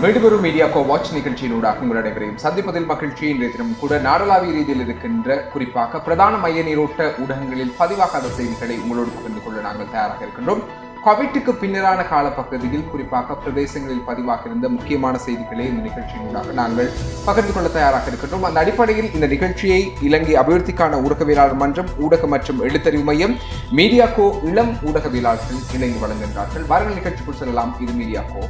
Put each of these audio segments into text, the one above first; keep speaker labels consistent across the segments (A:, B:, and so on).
A: மீடுபெரும் media go watch நிகழ்ச்சியினூடாக உங்கள் அனைவரையும் சந்திப்பதில் மகிழ்ச்சி. இன்றைய தினம் கூட நாடளாவிய ரீதியில் இருக்கின்ற குறிப்பாக பிரதான மைய நீரோட்ட ஊடகங்களில் பதிவாகாத செய்திகளை உங்களோடு பகிர்ந்து கொள்ள நாங்கள் தயாராக இருக்கின்றோம். கோவிட்டுக்கு பின்னரான காலப்பகுதியில் குறிப்பாக பிரதேசங்களில் பதிவாக இருந்த முக்கியமான செய்திகளை இந்த நிகழ்ச்சியினூடாக நாங்கள் பகிர்ந்து கொள்ள தயாராக இருக்கின்றோம். அந்த அடிப்படையில் இந்த நிகழ்ச்சியை இலங்கை அபிவிருத்திக்கான ஊடகவியலாளர் மன்றம் ஊடக மற்றும் எழுத்தறிவு மையம் மீடியா கோ இளம் ஊடகவியலாளர்கள் இணைந்து வழங்குகின்றார்கள். வாருங்கள் நிகழ்ச்சிக்குள் செல்லலாம். இது media go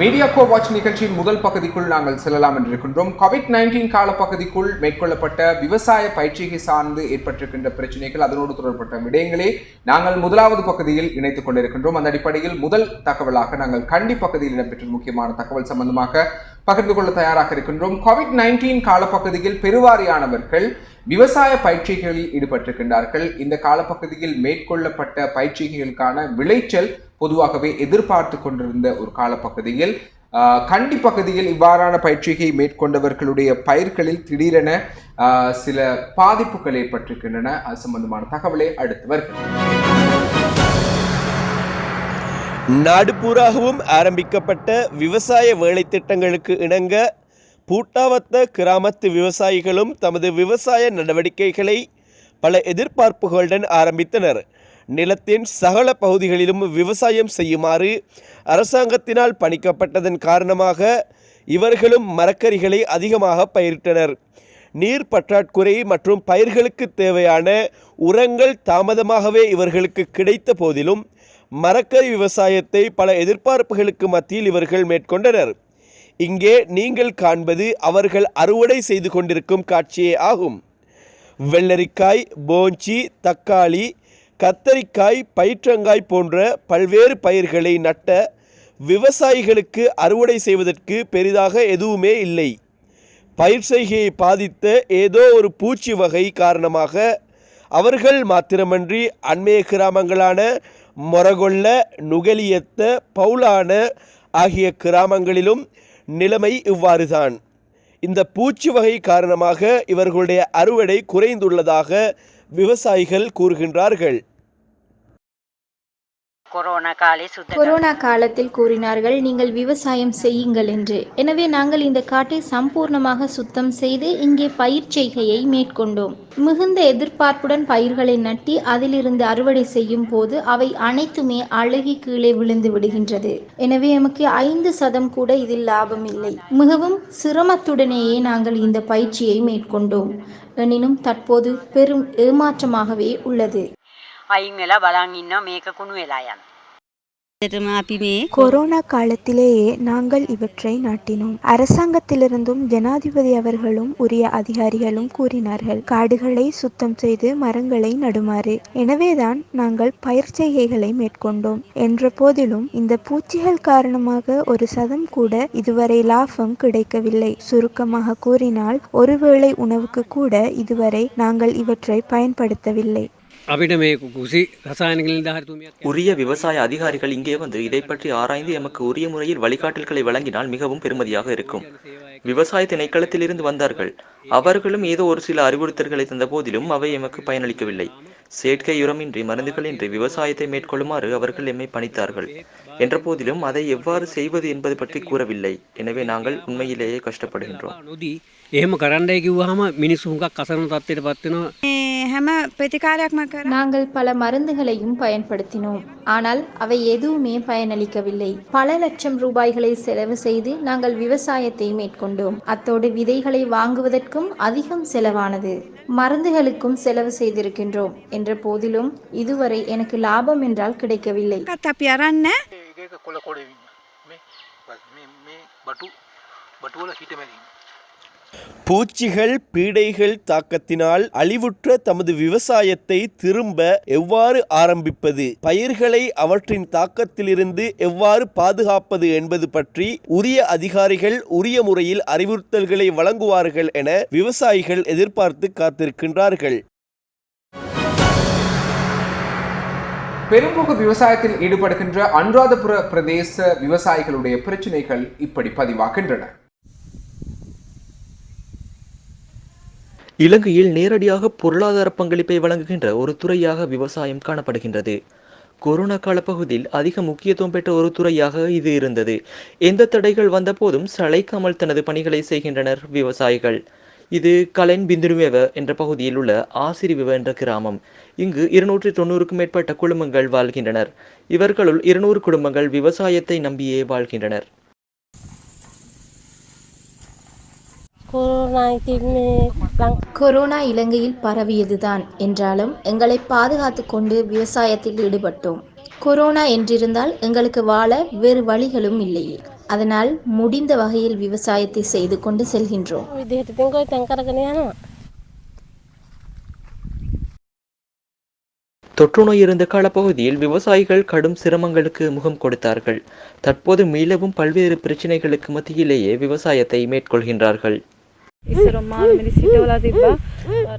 A: media go watch நிகழ்ச்சியின் முதல் பகுதிக்குள் நாங்கள் செல்லலாம் என்று இருக்கின்றோம் கோவிட் நைன்டீன் கால பகுதிக்குள் மேற்கொள்ளப்பட்ட விவசாய பயிற்சிகை சார்ந்து ஏற்பட்டிருக்கின்ற பிரச்சனைகள் அதனோடு தொடர்பட்ட விடயங்களே நாங்கள் முதலாவது பகுதியில் இணைத்துக் கொண்டிருக்கின்றோம். அந்த அடிப்படையில் முதல் தகவலாக நாங்கள் கண்டி பகுதியில் இடம்பெற்ற முக்கியமான தகவல் சம்பந்தமாக பகிர்ந்து கொள்ள தயாராக இருக்கின்றோம். கோவிட் நைன்டீன் காலப்பகுதியில் பெருவாரியானவர்கள் விவசாய பயிற்சிகளில் ஈடுபட்டிருக்கின்றார்கள். இந்த காலப்பகுதியில் மேற்கொள்ளப்பட்ட பயிற்சிகளுக்கான விளைச்சல் பொதுவாகவே எதிர்பார்த்து கொண்டிருந்த ஒரு காலப்பகுதியில் கண்டி பகுதியில் இவ்வாறான பயிற்சியை மேற்கொண்டவர்களுடைய பயிர்களில் திடீரென சில பாதிப்புகள் ஏற்பட்டிருக்கின்றன. அது சம்பந்தமான தகவலை அடுத்து வருகிறது
B: ஆரம்பிக்கப்பட்ட விவசாய வேலை திட்டங்களுக்கு இணங்க பூட்டாவத்த கிராமத்து விவசாயிகளும் தமது விவசாய நடவடிக்கைகளை பல எதிர்பார்ப்புகளுடன் ஆரம்பித்தனர். நிலத்தின் சகல பகுதிகளிலும் விவசாயம் செய்யுமாறு அரசாங்கத்தினால் பணிக்கப்பட்டதன் காரணமாக இவர்களும் மரக்கறிகளை அதிகமாக பயிரிட்டனர். நீர் பற்றாக்குறை மற்றும் பயிர்களுக்கு தேவையான உரங்கள் தாமதமாகவே இவர்களுக்கு கிடைத்த போதிலும் மரக்கறி விவசாயத்தை பல எதிர்பார்ப்புகளுக்கு மத்தியில் இவர்கள் மேற்கொண்டனர். இங்கே நீங்கள் காண்பது அவர்கள் அறுவடை செய்து கொண்டிருக்கும் காட்சியே ஆகும். வெள்ளரிக்காய் போஞ்சி தக்காளி கத்தரிக்காய் பயிற்றங்காய் போன்ற பல்வேறு பயிர்களை நட்ட விவசாயிகளுக்கு அறுவடை செய்வதற்கு பெரிதாக எதுவுமே இல்லை. பயிர் செய்கையை பாதித்த ஏதோ ஒரு பூச்சி வகை காரணமாக அவர்கள் மாத்திரமன்றி அண்மைய கிராமங்களான மொரகொல்ல நுகலியத்த பவுலான ஆகிய கிராமங்களிலும் நிலைமை இவ்வாறுதான். இந்த பூச்சி வகை காரணமாக இவர்களுடைய அறுவடை குறைந்துள்ளதாக விவசாயிகள் கூறுகின்றார்கள்.
C: கொரோனா
D: காலத்தில் கூறினார்கள் நீங்கள் விவசாயம் செய்யுங்கள் என்று. எனவே நாங்கள் இந்த காட்டை சம்பூர்ணமாக சுத்தம் செய்து இங்கே பயிர் செய்கையை மேற்கொண்டோம். மிகுந்த எதிர்பார்ப்புடன் பயிர்களை நட்டி அதிலிருந்து அறுவடை செய்யும் போது அவை அனைத்துமே அழுகி கீழே விழுந்து விடுகின்றது. எனவே எமக்கு ஐந்து சதம் கூட இதில் லாபம் இல்லை. மிகவும் சிரமத்துடனேயே நாங்கள் இந்த பயிற்சியை மேற்கொண்டோம். எனினும் தற்போது பெரும் ஏமாற்றமாகவே உள்ளது.
C: අයින් වෙලා බලන් ඉන්න මේක කුණු වෙලා යන.
E: ඇත්තටම අපි මේ
F: கொரோனா காலத்திலேயே நாங்கள் இவற்றை நாட்டினோம் அரசாங்கத்திலிருந்தும் ஜனாதிபதி அவர்களும் உரிய அதிகாரிகளும் கூறினார்கள் காடுகளை சுத்தம் செய்து மரங்களை நடுமாறு எனவேதான் நாங்கள் பயிர் செய்கைகளை மேற்கொண்டோம் என்ற போதிலும் இந்த பூச்சிகள் காரணமாக ஒரு சதம் கூட இதுவரை லாபம் கிடைக்கவில்லை சுருக்கமாக கூறினால் ஒருவேளை உணவுக்கு கூட இதுவரை நாங்கள் இவற்றை பயன்படுத்தவில்லை
G: உரிய விவசாய அதிகாரிகள் இங்கே வந்து இதை பற்றி ஆராய்ந்து எமக்கு உரிய முறையில் வழிகாட்டல்களை வழங்கினால் மிகவும் பெருமதியாக இருக்கும். விவசாய திணைக்களத்தில் இருந்து வந்தார்கள். அவர்களும் ஏதோ ஒரு சில அறிவுறுத்தல்களை தந்த போதிலும் அவை எமக்கு பயனளிக்கவில்லை. செயற்கை உரமின்றி மருந்துகளின்றி விவசாயத்தை மேற்கொள்ளுமாறு அவர்கள் எம்மை பணித்தார்கள். என்ற போதிலும் அதை எவ்வாறு செய்வது என்பது பற்றி கூறவில்லை. எனவே நாங்கள் உண்மையிலேயே கஷ்டப்படுகின்றோம்.
H: එහෙම කරන්නයි කිව්වහම මිනිස්සු හුඟක් අසරණ තත්ත්වයට පත් වෙනවා
E: මේ හැම ප්‍රතිකාරයක්ම කර
D: நாங்கள் பல மருந்துகளையும் பயன்படுத்தினோம் ஆனால் அவை எதுவுமே பயனளிக்கவில்லை பல லட்சம் ரூபாய்களை செலவு செய்து நாங்கள் விவசாயத்தை மேற்கொண்டோம் அத்தோடு விதைகளை வாங்குவதற்கும் அதிகம் செலவானது மருந்துகளுக்கும் செலவு செய்திருக்கின்றோம் என்ற போதிலும் இதுவரை எனக்கு லாபம் என்றால் கிடைக்கவில்லை
E: කත් අපි අරන්න
I: ඒක කොල කොඩවීම මේ මේ මේ බටු බටුවල හිටමැලීම
B: பூச்சிகள் பீடைகள் தாக்கத்தினால் அழிவுற்ற தமது விவசாயத்தை திரும்ப எவ்வாறு ஆரம்பிப்பது? பயிர்களை அவற்றின் தாக்கத்திலிருந்து எவ்வாறு பாதுகாப்பது என்பது பற்றி உரிய அதிகாரிகள் உரிய முறையில் அறிவுறுத்தல்களை வழங்குவார்கள் என விவசாயிகள் எதிர்பார்த்து காத்திருக்கின்றார்கள்.
A: பெரும்புகு விவசாயத்தில் ஈடுபடுகின்ற அனுராதபுர பிரதேச விவசாயிகளுடைய பிரச்சினைகள் இப்படி பதிவாகின்றன.
G: இலங்கையில் நேரடியாக பொருளாதார பங்களிப்பை வழங்குகின்ற ஒரு துறையாக விவசாயம் காணப்படுகின்றது. கொரோனா கால பகுதியில் அதிக முக்கியத்துவம் பெற்ற ஒரு துறையாக இது இருந்தது. எந்த தடைகள் வந்தபோதும் சளைக்காமல் தனது பணிகளை செய்கின்றனர் விவசாயிகள். இது கலைன் பிந்துருமேவ என்ற பகுதியில் உள்ள ஆசிரிவெவ என்ற கிராமம். இங்கு இருநூற்றி தொண்ணூறுக்கும் மேற்பட்ட குடும்பங்கள் வாழ்கின்றனர். இவர்களுள் இருநூறு குடும்பங்கள் விவசாயத்தை நம்பியே வாழ்கின்றனர்.
D: கொரோனா இலங்கையில் பரவியதுதான் என்றாலும் எங்களை பாதுகாத்து கொண்டு விவசாயத்தில் ஈடுபட்டோம். கொரோனா என்றிருந்தால் எங்களுக்கு வாழ வேறு வழிகளும் இல்லையே. அதனால் முடிந்த வகையில் விவசாயத்தை செய்து கொண்டு செல்கின்றோம்.
G: தொற்றுநோய் இருந்த காலப்பகுதியில் விவசாயிகள் கடும் சிரமங்களுக்கு முகம் கொடுத்தார்கள். தற்போது மீளவும் பல்வேறு பிரச்சினைகளுக்கு மத்தியிலேயே விவசாயத்தை மேற்கொள்கின்றார்கள்.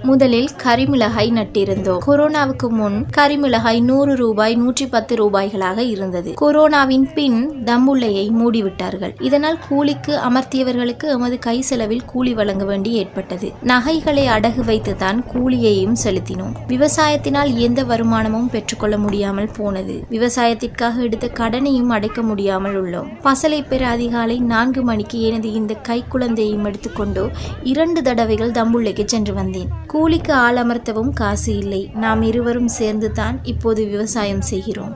D: முதலில் கரிமிளகாய் நட்டிருந்தோம். கொரோனாவுக்கு முன் கரிமிளகாய் நூறு ரூபாய் நூற்றி பத்து ரூபாய்களாக இருந்தது. கொரோனாவின் பின் தம்புள்ளையை மூடிவிட்டார்கள். இதனால் கூலிக்கு அமர்த்தியவர்களுக்கு எமது கை செலவில் கூலி வழங்க வேண்டி ஏற்பட்டது. நகைகளை அடகு வைத்துதான் கூலியையும் செலுத்தினோம். விவசாயத்தினால் எந்த வருமானமும் பெற்றுக்கொள்ள முடியாமல் போனது. விவசாயத்திற்காக எடுத்த கடனையும் அடைக்க முடியாமல் உள்ளோம். பசலை பெற அதிகாலை நான்கு மணிக்கு எனது இந்த கை குழந்தையும் எடுத்துக்கொண்டு இரண்டு தடவைகள் தம்புள்ளைக்கு சென்று வந்தேன். கூலிக்கு ஆள் அமர்த்தவும் காசு இல்லை. நாம் இருவரும் சேர்ந்து தான் இப்போது விவசாயம் செய்கிறோம்.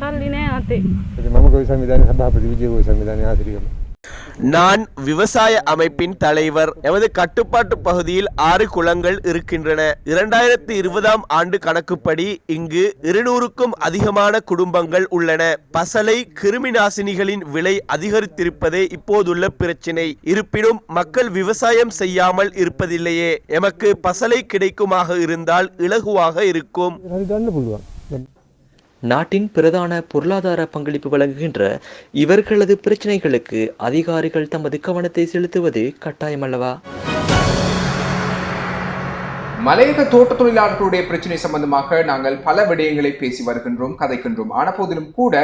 J: சாಲಿನೇ ಆತೆ ನಮ ಗೋವಿಸ್ವಾಮಿ ದಾನಿ ಸಭಾಪತಿ ವಿಜಯ ಗೋವಿಸ್ವಾಮಿ ದಾನಿ
B: நான் விவசாய அமைப்பின் தலைவர். எமது கட்டுப்பாட்டு பகுதியில் ஆறு குளங்கள் இருக்கின்றன. இரண்டாயிரத்தி இருபதாம் ஆண்டு கணக்குப்படி இங்கு இருநூறுக்கும் அதிகமான குடும்பங்கள் உள்ளன. பசலை கிருமி நாசினிகளின் விலை அதிகரித்திருப்பதே இப்போதுள்ள பிரச்சினை. இருப்பினும் மக்கள் விவசாயம் செய்யாமல் இருப்பதில்லையே. எமக்கு பசலை கிடைக்குமாக இருந்தால் இலகுவாக இருக்கும்.
G: நாட்டின் பிரதான பொருளாதார பங்களிப்பு வழங்குகின்ற இவர்களது பிரச்சினைகளுக்கு அதிகாரிகள் தமது கவனத்தை செலுத்துவது கட்டாயமல்லவா
A: மலையக தோட்ட தொழிலாளர்களுடைய பிரச்சனை சம்பந்தமாக நாங்கள் பல விடயங்களை பேசி வருகின்றோம் கதைக்கின்றோம். ஆன போதிலும் கூட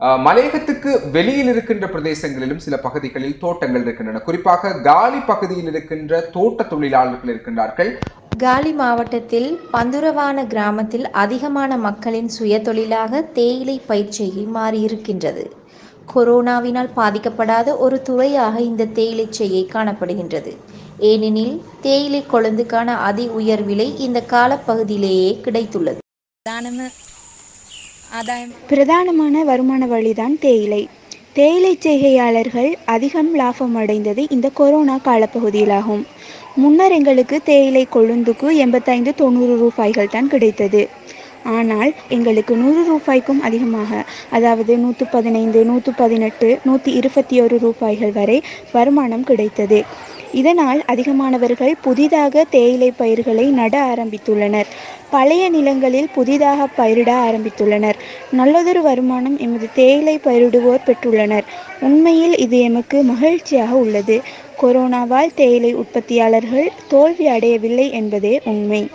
A: மலையகத்துக்கு வெளியில் இருக்கின்ற பிரதேசங்களிலும் சில பகுதிகளில் தோட்டங்கள் இருக்கின்றன. குறிப்பாக காலி பகுதியில் இருக்கின்ற தோட்ட தொழிலாளர்கள் இருக்கின்றார்கள்.
D: காலி மாவட்டத்தில் பந்துரவான கிராமத்தில் அதிகமான மக்களின் சுயதொழிலாக தேயிலை பயிற்சியை மாறியிருக்கின்றது. கொரோனாவினால் பாதிக்கப்படாத ஒரு துறையாக இந்த தேயிலை செய்யை காணப்படுகின்றது. ஏனெனில் தேயிலை கொழுந்துக்கான அதி உயர் விலை இந்த காலப்பகுதியிலேயே கிடைத்துள்ளது. ஆதாயம்.
F: பிரதானமான வருமான வழிதான் தேயிலை. தேயிலை செய்கையாளர்கள் அதிகம் லாபம் அடைந்தது இந்த கொரோனா காலப்பகுதியிலாகும். முன்னர் எங்களுக்கு தேயிலை கொழுந்துக்கு எண்பத்தைந்து தொண்ணூறு ரூபாய்கள் தான் கிடைத்தது. ஆனால் எங்களுக்கு நூறு ரூபாய்க்கும் அதிகமாக அதாவது நூற்று பதினைந்து நூற்று பதினெட்டு நூற்றி இருபத்தி ஒரு ரூபாய்கள் வரை வருமானம் கிடைத்தது. இதனால் அதிகமானவர்கள் புதிதாக தேயிலை பயிர்களை நட ஆரம்பித்துள்ளனர். பழைய நிலங்களில் புதிதாக பயிரிட ஆரம்பித்துள்ளனர். நல்லதொரு வருமானம் எமது தேயிலை பயிரிடுவோர் பெற்றுள்ளனர். உண்மையில் இது எமக்கு மகிழ்ச்சியாக உள்ளது. கொரோனாவால் தேயிலை உற்பத்தியாளர்கள் தோல்வி அடையவில்லை என்பதே உண்மை.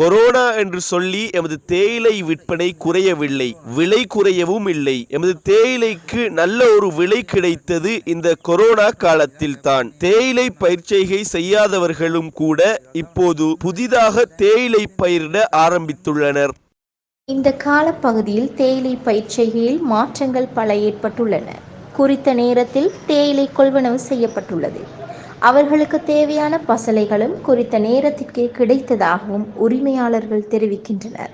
B: கொரோனா என்று சொல்லி எமது தேயிலை விற்பனை குறையவில்லை விலை குறையவும் இல்லை. எமது தேயிலைக்கு நல்ல ஒரு விலை கிடைத்தது இந்த கொரோனா காலத்தில் தான். தேயிலை பயிர்ச்செய்கை செய்யாதவர்களும் கூட இப்போது புதிதாக தேயிலை பயிரிட ஆரம்பித்துள்ளனர்.
D: இந்த காலப்பகுதியில் தேயிலை பயிற்சிகையில் மாற்றங்கள் பல ஏற்பட்டுள்ளன. குறித்த நேரத்தில் தேயிலை கொள்வனவு செய்யப்பட்டுள்ளது. அவர்களுக்கு தேவையான பசலைகளும் குறித்த நேரத்திற்கே கிடைத்ததாகவும் உரிமையாளர்கள் தெரிவிக்கின்றனர்.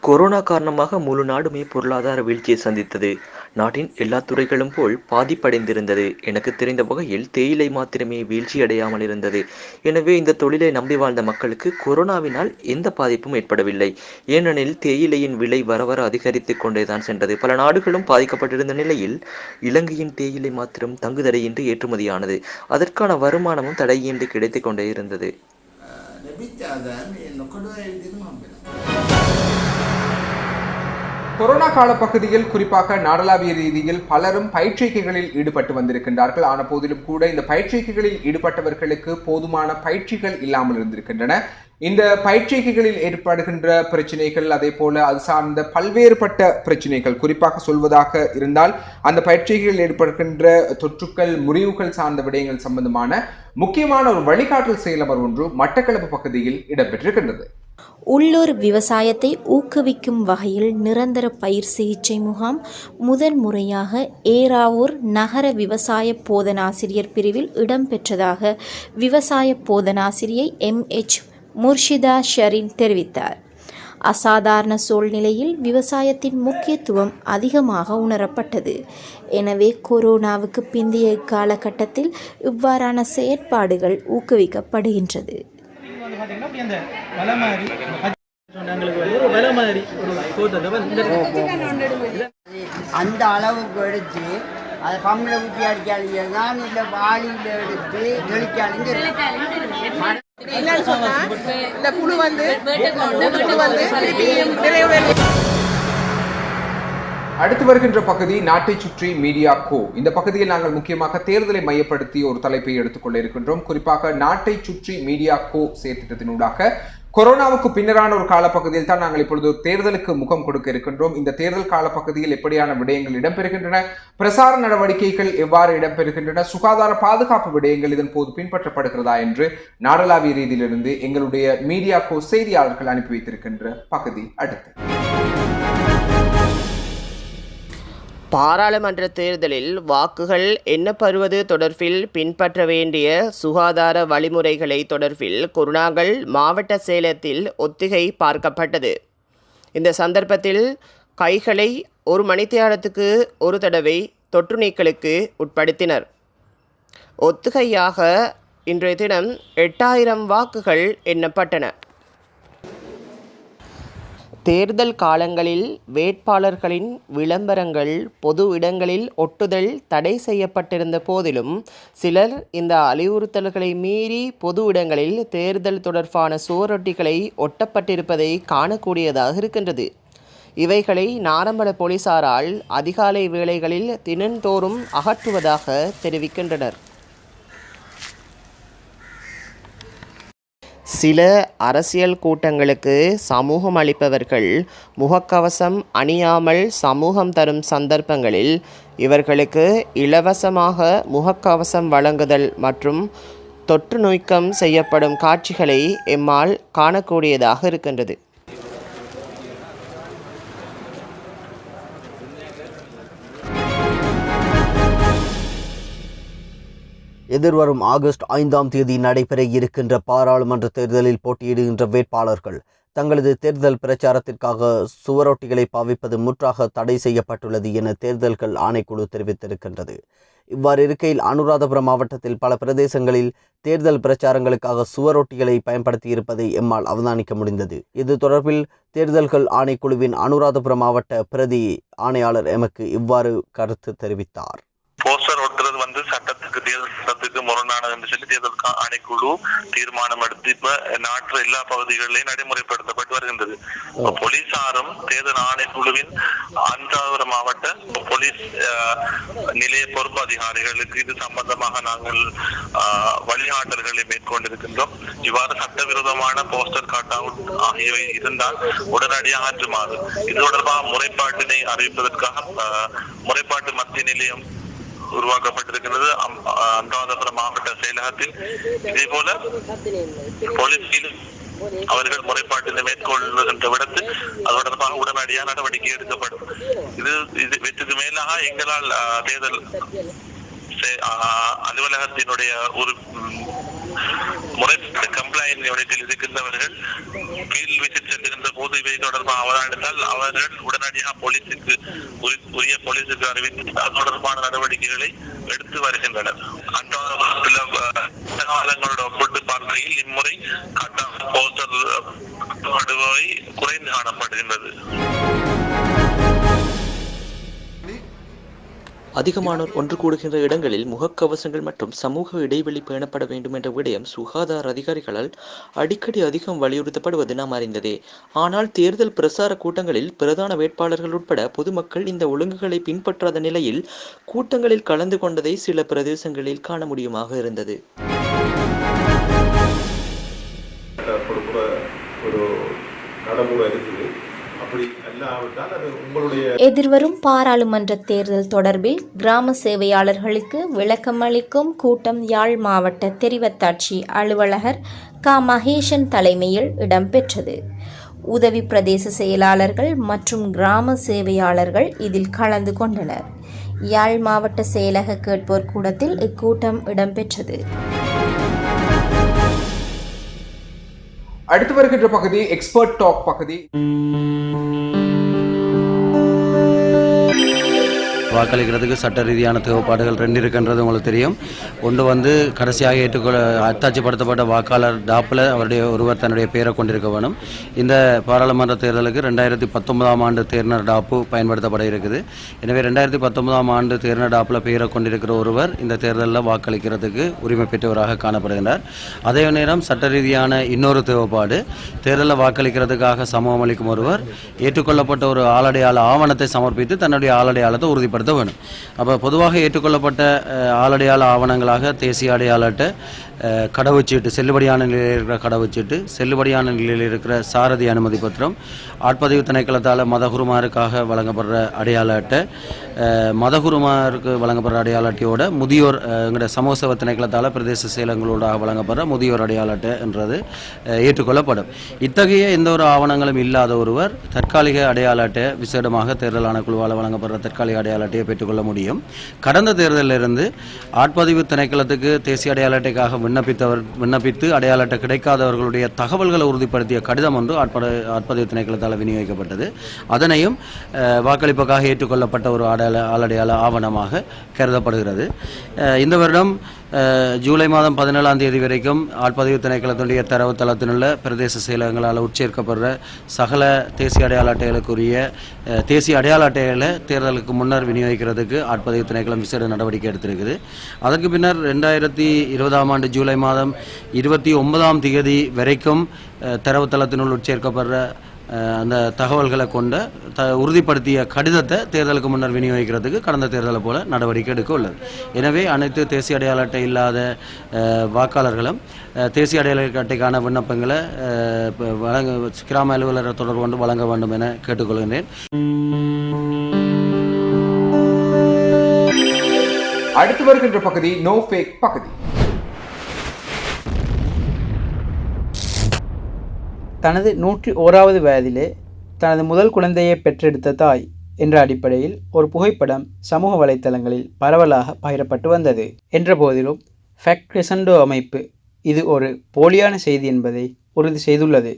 G: கொரோனா காரணமாக முழு நாடுமே பொருளாதார வீழ்ச்சியை சந்தித்தது. நாட்டின் எல்லா துறைகளும் போல் பாதிப்படைந்திருந்தது. எனக்கு தெரிந்த வகையில் தேயிலை மாத்திரமே வீழ்ச்சி அடையாமல் இருந்தது எனவே இந்த தொழிலை நம்பி வாழ்ந்த மக்களுக்கு கொரோனாவினால் எந்த பாதிப்பும் ஏற்படவில்லை. ஏனெனில் தேயிலையின் விலை வர வர அதிகரித்து கொண்டேதான் சென்றது. பல நாடுகளும் பாதிக்கப்பட்டிருந்த நிலையில் இலங்கையின் தேயிலை மாத்திரம் தங்குதடையின்றி ஏற்றுமதியானது. அதற்கான வருமானமும் தடையின்றி கிடைத்துக் கொண்டே இருந்தது.
A: கொரோனா கால பகுதியில் குறிப்பாக நாடளாவிய ரீதியில் பலரும் பயிற்சிகைகளில் ஈடுபட்டு வந்திருக்கின்றார்கள். ஆன போதிலும் கூட இந்த பயிற்சிகைகளில் ஈடுபட்டவர்களுக்கு போதுமான பயிற்சிகள் இல்லாமல் இருந்திருக்கின்றன. இந்த பயிற்சிகைகளில் ஏற்படுகின்ற பிரச்சனைகள் அதே போல அது சார்ந்த பல்வேறுபட்ட பிரச்சனைகள் குறிப்பாக சொல்வதாக இருந்தால் அந்த பயிற்சிகளில் ஏற்படுகின்ற தொற்றுக்கள் முறிவுகள் சார்ந்த விடயங்கள் சம்பந்தமான முக்கியமான ஒரு வழிகாட்டல் செயலமர் ஒன்று மட்டக்களப்பு பகுதியில் இடம்பெற்றிருக்கின்றது.
D: உள்ளூர் விவசாயத்தை ஊக்குவிக்கும் வகையில் நிரந்தர பயிர் சிகிச்சை முகாம் முதல் முறையாக ஏராவூர் நகர விவசாய போதனாசிரியர் பிரிவில் இடம்பெற்றதாக விவசாய போதனாசிரியை எம். எச். முர்ஷிதா ஷரீன் தெரிவித்தார். அசாதாரண சூழ்நிலையில் விவசாயத்தின் முக்கியத்துவம் அதிகமாக உணரப்பட்டது. எனவே கொரோனாவுக்கு பிந்தைய காலகட்டத்தில் இவ்வாறான செயற்பாடுகள் ஊக்குவிக்கப்படுகின்றது.
K: வந்து பார்த்தீங்கன்னா அப்படி அந்த வலை மாதிரி எங்களுக்கு வந்து ஒரு வலை மாதிரி
L: அந்த அளவுக்கு எடுத்து அதை கம்மில் ஊற்றி அடிக்காதீங்க. தான் இல்லை வாளியில் எடுத்து தெளிக்காதீங்க.
M: என்னன்னு சொன்னா இந்த புழு வந்து புழு வந்து
A: அடுத்து வருகின்ற பகுதி நாட்டை சுற்றி மீடியா கோ. இந்த பகுதியில் நாங்கள் முக்கியமாக தேர்தலை மையப்படுத்தி ஒரு தலைப்பை எடுத்துக்கொள்ள இருக்கின்றோம். குறிப்பாக நாட்டை சுற்றி மீடியா கோ செயற்திட்டத்தினூடாக கொரோனாவுக்கு பின்னரான ஒரு காலப்பகுதியில் தான் நாங்கள் இப்பொழுது தேர்தலுக்கு முகம் கொடுக்க இருக்கின்றோம். இந்த தேர்தல் காலப்பகுதியில் எப்படியான விடயங்கள் இடம்பெறுகின்றன பிரசார நடவடிக்கைகள் எவ்வாறு இடம்பெறுகின்றன சுகாதார பாதுகாப்பு விடயங்கள் இதன் போது பின்பற்றப்படுகிறதா என்று நாடளாவிய ரீதியிலிருந்து எங்களுடைய மீடியா கோ செய்தியாளர்கள் அனுப்பி வைத்திருக்கின்ற பகுதி அடுத்து.
N: பாராளுமன்ற தேர்தலில் வாக்குகள் எண்ணப்படுவது தொடர்பில் பின்பற்ற வேண்டிய சுகாதார வழிமுறைகளை தொடர்பில் குருணாகல் மாவட்ட சேலத்தில் ஒத்திகை பார்க்கப்பட்டது. இந்த சந்தர்ப்பத்தில் கைகளை ஒரு மணித்தியாலத்துக்கு ஒரு தடவை தொற்று நீக்கலுக்கு உட்படுத்தினர். ஒத்துகையாக இன்றைய தினம் எட்டாயிரம் வாக்குகள் எண்ணப்பட்டன. தேர்தல் காலங்களில் வேட்பாளர்களின் விளம்பரங்கள் பொது இடங்களில் ஒட்டுதல் தடை செய்யப்பட்டிருந்த போதிலும் சிலர் இந்த அறிவுறுத்தல்களை மீறி பொது இடங்களில் தேர்தல் தொடர்பான சுவரொட்டிகளை ஒட்டப்பட்டிருப்பதை காணக்கூடியதாக இருக்கின்றது. இவைகளை நாரம்பல போலீசாரால் அதிகாலை வேளைகளில் தினந்தோறும் அகற்றுவதாக தெரிவிக்கின்றனர். சில அரசியல் கூட்டங்களுக்கு சமூகம் அளிப்பவர்கள் முகக்கவசம் அணியாமல் சமூகம் தரும் சந்தர்ப்பங்களில் இவர்களுக்கு இலவசமாக முகக்கவசம் வழங்குதல் மற்றும் தொற்று நோய்க்கம் செய்யப்படும் காட்சிகளை எம்மால் காணக்கூடியதாக இருக்கின்றது.
O: எதிர்வரும் ஆகஸ்ட் ஐந்தாம் தேதி நடைபெற இருக்கின்ற பாராளுமன்ற தேர்தலில் போட்டியிடுகின்ற வேட்பாளர்கள் தங்களது தேர்தல் பிரச்சாரத்திற்காக சுவரொட்டிகளை பாவிப்பது முற்றாக தடை செய்யப்பட்டுள்ளது என தேர்தல்கள் ஆணைக்குழு தெரிவித்திருக்கின்றது. இவ்வாறு இருக்கையில் அனுராதபுரம் மாவட்டத்தில் பல பிரதேசங்களில் தேர்தல் பிரச்சாரங்களுக்காக சுவரொட்டிகளை பயன்படுத்தி இருப்பதை எம்மால் அவதானிக்க முடிந்தது. இது தொடர்பில் தேர்தல்கள் ஆணைக்குழுவின் அனுராதபுரம் மாவட்ட பிரதி ஆணையாளர் எமக்கு இவ்வாறு கருத்து தெரிவித்தார்.
P: சட்டத்துக்கு தேர்தல் சட்டத்துக்கு முரணானது என்று சொல்லி தேர்தல் ஆணைக்குழு தீர்மானம் எடுத்து இப்ப நாட்டு எல்லா பகுதிகளிலும் நடைமுறைப்படுத்தப்பட்டு வருகின்றது. போலீசாரும் தேர்தல் ஆணைக்குழுவின் அஞ்சாவது மாவட்ட போலீஸ் நிலைய பொறுப்பு அதிகாரிகளுக்கு இது சம்பந்தமாக நாங்கள் வழிகாட்டல்களை மேற்கொண்டிருக்கின்றோம். இவ்வாறு சட்டவிரோதமான போஸ்டர் காட் அவுட் ஆகியவை இருந்தால் உடனடியாக அற்றுமாறு இது தொடர்பாக முறைப்பாட்டினை அறிவிப்பதற்காக முறைப்பாட்டு மத்திய நிலையம் உருவாக்கப்பட்டிருக்கிறது. அம்- அனுராதபுரம் மாவட்ட செயலகத்தில். இதே போல போலீஸில் அவர்கள் முறைப்பாட்டினை மேற்கொள்ளுகின்ற விடத்து அது தொடர்பாக உடனடியாக நடவடிக்கை எடுக்கப்படும். இது இது வெற்றிக்கு மேலாக எங்களால் தேர்தல் அலுவலகத்தினுடைய ஒரு முறை கம்ப்ளைண்ட் இருக்கின்றவர்கள் ஃபீல்ட் விசிட் தொடர்பாக அவதானித்தால் அவர்கள் உடனடியாக போலீசுக்கு உரிய போலீசுக்கு அறிவித்து அது தொடர்பான நடவடிக்கைகளை எடுத்து வருகின்றனர். அன்றாட காலங்களோட ஒப்பிட்டு பார்க்கையில் இம்முறை கட்ட போஸ்டர் குறைந்து காணப்படுகின்றது.
G: அதிகமானோர் ஒன்று கூடுகின்ற இடங்களில் முகக்கவசங்கள் மற்றும் சமூக இடைவெளி பேணப்பட வேண்டும் என்ற விடயம் சுகாதார அதிகாரிகளால் அடிக்கடி அதிகம் வலியுறுத்தப்படுவது நாம் அறிந்ததே. ஆனால் தேர்தல் பிரசார கூட்டங்களில் பிரதான வேட்பாளர்கள் உட்பட பொதுமக்கள் இந்த ஒழுங்குகளை பின்பற்றாத நிலையில் கூட்டங்களில் கலந்து கொண்டதை சில பிரதேசங்களில் காண முடியுமாக இருந்தது.
Q: ஒரு நடைமுறை இருக்குது அப்படி அல்லாவிட்டால் அது உங்களுடைய
D: எதிர்வரும் பாராளுமன்ற தேர்தல் தொடர்பில் கிராம சேவையாளர்களுக்கு விளக்கமளிக்கும் கூட்டம் யாழ் மாவட்ட தெரிவத்தாட்சி அலுவலகர் க. மகேஷன் தலைமையில் இடம்பெற்றது. உதவி பிரதேச செயலாளர்கள் மற்றும் கிராம சேவையாளர்கள் இதில் கலந்து கொண்டனர். யாழ் மாவட்ட செயலக கேட்போர் கூடத்தில் இக்கூட்டம் இடம்பெற்றது.
A: அடுத்து வருகின்ற பகுதி எக்ஸ்பர்ட் டாக் பகுதி.
R: வாக்களிக்கிறதுக்கு சட்ட ரீதியான தேவைப்பாடுகள் ரெண்டு இருக்கின்றது உங்களுக்கு தெரியும். ஒன்று வந்து கடைசியாக ஏற்றுக்கொள்ள அத்தாட்சிப்படுத்தப்பட்ட வாக்காளர் டாப்பில் அவருடைய ஒருவர் தன்னுடைய பெயரை கொண்டிருக்க வேணும் இந்த பாராளுமன்ற தேர்தலுக்கு ரெண்டாயிரத்தி பத்தொன்பதாம் ஆண்டு தேர்னர் டாப்பு பயன்படுத்தப்பட இருக்குது. எனவே ரெண்டாயிரத்தி பத்தொன்பதாம் ஆண்டு தேர்னர் டாப்பில் பெயரை கொண்டிருக்கிற ஒருவர் இந்த தேர்தலில் வாக்களிக்கிறதுக்கு உரிமை பெற்றவராக காணப்படுகின்றார். அதே நேரம் சட்ட ரீதியான இன்னொரு தேவைப்பாடு தேர்தலில் வாக்களிக்கிறதுக்காக சமூகம் அளிக்கும் ஒருவர் ஏற்றுக்கொள்ளப்பட்ட ஒரு ஆளடையாள ஆவணத்தை சமர்ப்பித்து தன்னுடைய ஆளடையாளத்தை உறுதிப்படுத்த வேணும். அப்போ பொதுவாக ஏற்றுக்கொள்ளப்பட்ட ஆளடையாள ஆவணங்களாக தேசிய அடையாள அட்டை கடவுச்சீட்டு செல்லுபடியான நிலையில் இருக்கிற கடவுச்சீட்டு செல்லுபடியான நிலையில் இருக்கிற சாரதி அனுமதி பத்திரம் ஆட்பதிவு திணைக்களத்தால் மதகுருமாருக்காக வழங்கப்படுற அடையாள அட்டை மதகுருமாருக்கு வழங்கப்படுற அடையாள அட்டையோட முதியோர் எங்களுடைய சமூக திணைக்களத்தால் பிரதேச செயலங்களூடாக வழங்கப்படுற முதியோர் அடையாள அட்டை என்றது ஏற்றுக்கொள்ளப்படும். இத்தகைய எந்த ஒரு ஆவணங்களும் இல்லாத ஒருவர் தற்காலிக அடையாள அட்டை விசேடமாக தேர்தல் ஆணைக்குழுவால் வழங்கப்படுற தற்காலிக அடையாள அடையாள பெற்றுக்கொள்ள முடியும். கடந்த தேர்தலிலிருந்து ஆட்பதிவு திணைக்களத்துக்கு தேசிய அடையாள அட்டைக்காக விண்ணப்பித்தவர் விண்ணப்பித்து அடையாள அட்டை கிடைக்காதவர்களுடைய தகவல்களை உறுதிப்படுத்திய கடிதம் ஒன்று ஆட்பட ஆட்பதிவு திணைக்களத்தால் விநியோகிக்கப்பட்டது. அதனையும் வாக்களிப்புக்காக ஏற்றுக்கொள்ளப்பட்ட ஒரு அடையாள ஆளடையாள ஆவணமாக கருதப்படுகிறது. இந்த வருடம் ஜூலை மாதம் பதினேழாம் தேதி வரைக்கும் ஆட்பதிவு திணைக்களத்துடைய தரவுத்தளத்தினுள்ள பிரதேச செயலகங்களால் உட்சேர்க்கப்படுற சகல தேசிய அடையாள அட்டைகளுக்குரிய தேசிய அடையாள அட்டைகளை தேர்தலுக்கு முன்னர் விநியோகிக்கிறதுக்கு ஆட்பதிவு திணைக்களம் விசேட நடவடிக்கை எடுத்திருக்குது. அதற்கு பின்னர் ரெண்டாயிரத்தி இருபதாம் ஆண்டு ஜூலை மாதம் இருபத்தி ஒன்பதாம் தேதி வரைக்கும் தரவுத்தளத்தினுள் உட்சேர்க்கப்படுற அந்த தகவல்களை கொண்ட த உறுதிப்படுத்திய கடிதத்தை தேர்தலுக்கு முன்னர் விநியோகிக்கிறதுக்கு கடந்த தேர்தலை போல நடவடிக்கை எடுக்க உள்ளது. எனவே அனைத்து தேசிய அடையாள அட்டை இல்லாத வாக்காளர்களும் தேசிய அடையாள அட்டைக்கான விண்ணப்பங்களை வழங்க கிராம அலுவலர் தொடர்பு கொண்டு வழங்க வேண்டும் என கேட்டுக்கொள்கின்றேன்.
A: அடுத்து வருகின்ற பகுதி நோ ஃபேக் பகுதி.
S: தனது நூற்றி ஓராவது வயதிலே தனது முதல் குழந்தையை பெற்றெடுத்த தாய் என்ற அடிப்படையில் ஒரு புகைப்படம் சமூக வலைத்தளங்களில் பரவலாக பகிரப்பட்டு வந்தது. என்ற போதிலும் ஃபேக்ட் கிரெசண்டோ அமைப்பு இது ஒரு போலியான செய்தி என்பதை உறுதி செய்துள்ளது.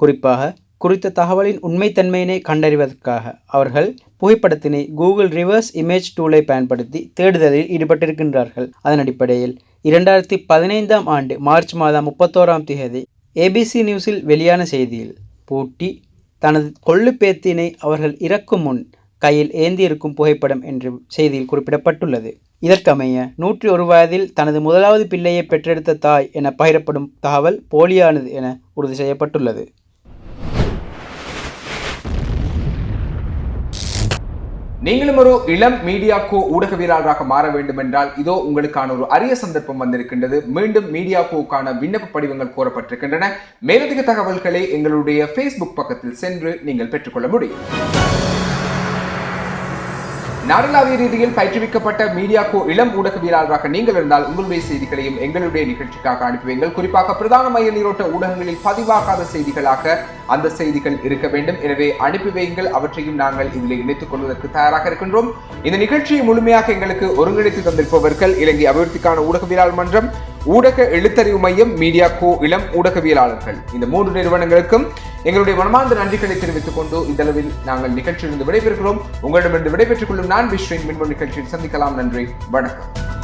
S: குறிப்பாக குறித்த தகவலின் உண்மைத்தன்மையினை கண்டறிவதற்காக அவர்கள் புகைப்படத்தினை கூகுள் ரிவர்ஸ் இமேஜ் டூலை பயன்படுத்தி தேடுதலில் ஈடுபட்டிருக்கின்றார்கள். அதன் அடிப்படையில் இரண்டாயிரத்தி பதினைந்தாம் ஆண்டு மார்ச் மாதம் முப்பத்தோராம் தேதி ஏபிசி நியூஸில் வெளியான செய்தியில் பூட்டி தனது கொள்ளு பேத்தினை அவர்கள் இறக்கும் முன் கையில் ஏந்தியிருக்கும் புகைப்படம் என்று செய்தியில் குறிப்பிடப்பட்டுள்ளது. இதற்கமைய நூற்றி ஒரு வயதில் தனது முதலாவது பிள்ளையை பெற்றெடுத்த தாய் என பகிரப்படும் தகவல் போலியானது என உறுதி செய்யப்பட்டுள்ளது.
A: நீங்களும் ஒரு இளம் மீடியாக்கோ ஊடகவியலாளராக மாற வேண்டும் என்றால் இதோ உங்களுக்கான ஒரு அரிய சந்தர்ப்பம் வந்திருக்கின்றது. மீண்டும் மீடியாக்கோவுக்கான விண்ணப்ப படிவங்கள் கோரப்பட்டிருக்கின்றன. மேலதிக தகவல்களை எங்களுடைய ஃபேஸ்புக் பக்கத்தில் சென்று நீங்கள் பெற்றுக்கொள்ள முடியும். நாடளாவிய ரீதியில் பயிற்றுவிக்கப்பட்ட மீடியாக்கோ இளம் ஊடகவியலாளராக நீங்கள் இருந்தால் உங்களுடைய செய்திகளையும் எங்களுடைய நிகழ்ச்சிக்காக அனுப்புவீங்கள் குறிப்பாக பிரதான மைய நீரோட்ட ஊடகங்களில் பதிவாகாத செய்திகளாக அந்த செய்திகள் இருக்க வேண்டும். எனவே அனுப்பி வையுங்கள். அவற்றையும் நாங்கள் இதில் இணைத்துக் கொள்வதற்கு தயாராக இருக்கின்றோம். இந்த நிகழ்ச்சியை முழுமையாக எங்களுக்கு ஒருங்கிணைத்து தந்திருப்பவர்கள் இலங்கை அபிவிருத்திக்கான ஊடகவியலாளர் மன்றம் ஊடக எழுத்தறிவு மையம் மீடியா கோ இளம் ஊடகவியலாளர்கள். இந்த மூன்று நிறுவனங்களுக்கும் எங்களுடைய மனமார்ந்த நன்றிகளை தெரிவித்துக் கொண்டு இதளவில் நாங்கள் நிகழ்ச்சியிலிருந்து விடைபெறுகிறோம். உங்களிடமிருந்து விடைபெற்றுக் கொள்ளும் நான் விஸ்வின். மின்மொழி நிகழ்ச்சியில் சந்திக்கலாம். நன்றி. வணக்கம்.